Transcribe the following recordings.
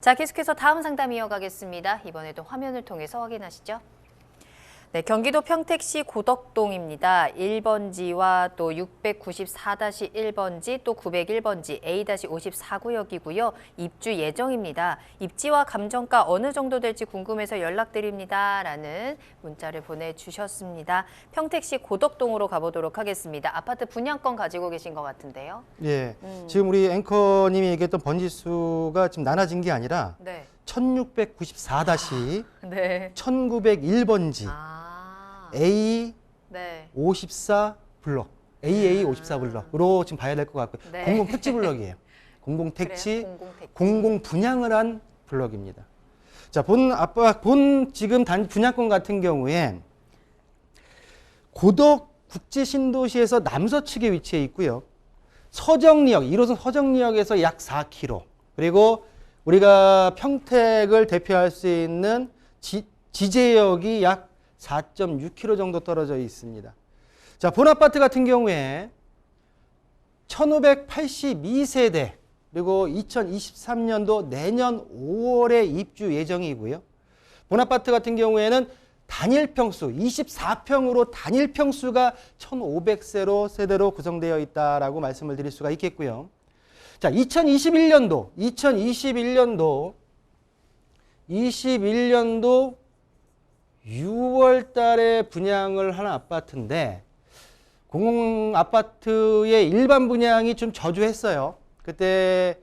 자, 계속해서 다음 상담 이어가겠습니다. 이번에도 화면을 통해서 확인하시죠. 네, 경기도 평택시 고덕동입니다. 1번지와 또 694-1번지 또 901번지 A-54구역이고요. 입주 예정입니다. 입지와 감정가 어느 정도 될지 궁금해서 연락드립니다. 라는 문자를 보내주셨습니다. 평택시 고덕동으로 가보도록 하겠습니다. 아파트 분양권 가지고 계신 것 같은데요. 예. 음. 지금 우리 앵커님이 얘기했던 번지 수가 지금 나눠진 게 아니라 네. 1694다시 네. 1901번지 아. A 네. 54 블럭 AA 54 블럭으로 지금 봐야 될 것 같고요. 네. 공공 택지 블럭이에요. 공공 택지, 그래요? 공공 택지. 공공 분양을 한 블럭입니다. 자, 본 아빠 본 지금 단 분양권 같은 경우에 고덕 국제 신도시에서 남서측에 위치해 있고요. 서정리역, 1호선 서정리역에서 약 4km. 그리고 우리가 평택을 대표할 수 있는 지, 지제역이 약 4.6km 정도 떨어져 있습니다. 자, 본 아파트 같은 경우에 1582세대 그리고 2023년도 내년 5월에 입주 예정이고요. 본 아파트 같은 경우에는 단일 평수 24평으로 단일 평수가 1,500세로 세대로 구성되어 있다라고 말씀을 드릴 수가 있겠고요. 자, 2021년도 2021년도 21년도 6월 달에 분양을 한 아파트인데 공공 아파트의 일반 분양이 좀 저조했어요. 그때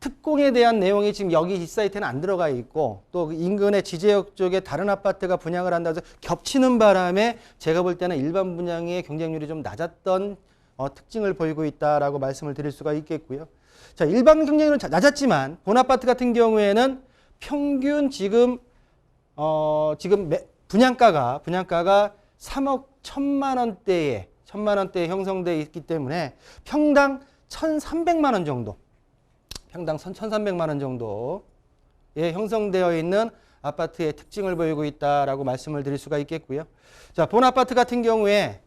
특공에 대한 내용이 지금 여기 이 사이트는 안 들어가 있고 또그 인근의 지제역 쪽에 다른 아파트가 분양을 한다고 해서 겹치는 바람에 제가 볼 때는 일반 분양의 경쟁률이 좀 낮았던 어, 특징을 보이고 있다라고 말씀을 드릴 수가 있겠고요. 자, 일반 경쟁률은 자- 낮았지만 본 아파트 같은 경우에는 평균 지금 어, 지금 매- 분양가가 분양가가 3억 1천만 원대에 천만 원대에 형성돼 있기 때문에 평당 1,300만 원 정도 평당 1,300만 원 정도에 형성되어 있는 아파트의 특징을 보이고 있다라고 말씀을 드릴 수가 있겠고요. 자, 본 아파트 같은 경우에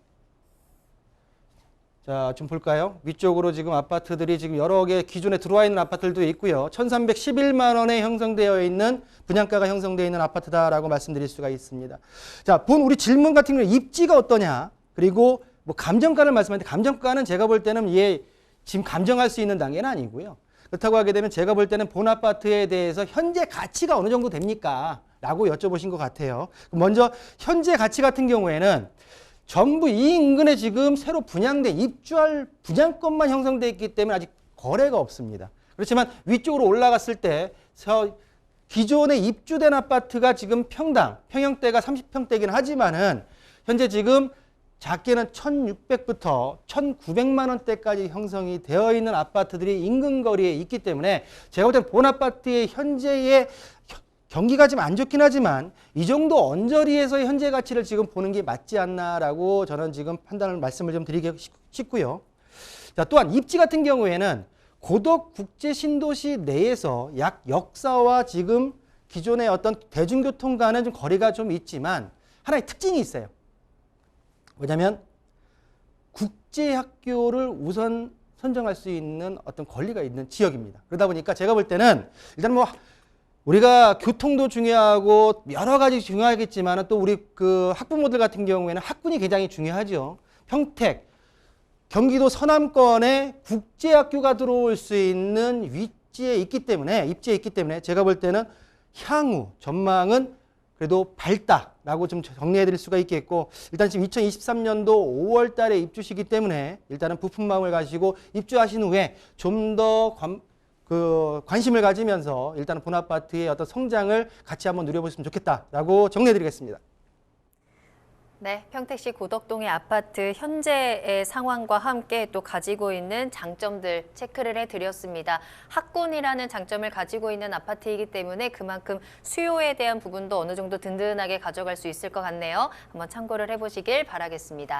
자, 좀 볼까요? 위쪽으로 지금 아파트들이 지금 여러 개 기존에 들어와 있는 아파트들도 있고요. 1,311만 원에 형성되어 있는 분양가가 형성되어 있는 아파트다라고 말씀드릴 수가 있습니다. 자, 본 우리 질문 같은 경우는 입지가 어떠냐? 그리고 뭐 감정가를 말씀하는데 감정가는 제가 볼 때는 얘 지금 감정할 수 있는 단계는 아니고요. 그렇다고 하게 되면 제가 볼 때는 본 아파트에 대해서 현재 가치가 어느 정도 됩니까? 라고 여쭤보신 것 같아요. 먼저 현재 가치 같은 경우에는 전부 이 인근에 지금 새로 분양된 입주할 분양권만 형성되어 있기 때문에 아직 거래가 없습니다. 그렇지만 위쪽으로 올라갔을 때 서- 기존에 입주된 아파트가 지금 평당 평형대가 30평대긴 하지만은 현재 지금 작게는 1,600부터 1,900만 원대까지 형성이 되어 있는 아파트들이 인근 거리에 있기 때문에 제가 볼 때는 본 아파트의 현재의 겨- 경기가 좀안 좋긴 하지만 이 정도 언저리에서의 현재 가치를 지금 보는 게 맞지 않나라고 저는 지금 판단을 말씀을 좀 드리고 싶고요. 자, 또한 입지 같은 경우에는 고덕 국제 신도시 내에서 약 역사와 지금 기존의 어떤 대중교통과는 좀 거리가 좀 있지만 하나의 특징이 있어요. 뭐냐면 국제학교를 우선 선정할 수 있는 어떤 권리가 있는 지역입니다. 그러다 보니까 제가 볼 때는 일단 뭐 우리가 교통도 중요하고 여러 가지 중요하겠지만 또 우리 그 학부모들 같은 경우에는 학군이 굉장히 중요하죠. 평택, 경기도 서남권에 국제학교가 들어올 수 있는 위치에 있기 때문에 입지에 있기 때문에 제가 볼 때는 향후 전망은 그래도 밝다라고 좀 정리해 드릴 수가 있겠고 일단 지금 2023년도 5월 달에 입주시기 때문에 일단은 부푼 마음을 가지고 입주하신 후에 좀더 그 관심을 가지면서 일단은 본 아파트의 어떤 성장을 같이 한번 누려보시면 좋겠다라고 정리해 드리겠습니다. 네, 평택시 고덕동의 아파트 현재의 상황과 함께 또 가지고 있는 장점들 체크를 해드렸습니다. 학군이라는 장점을 가지고 있는 아파트이기 때문에 그만큼 수요에 대한 부분도 어느 정도 든든하게 가져갈 수 있을 것 같네요. 한번 참고를 해보시길 바라겠습니다.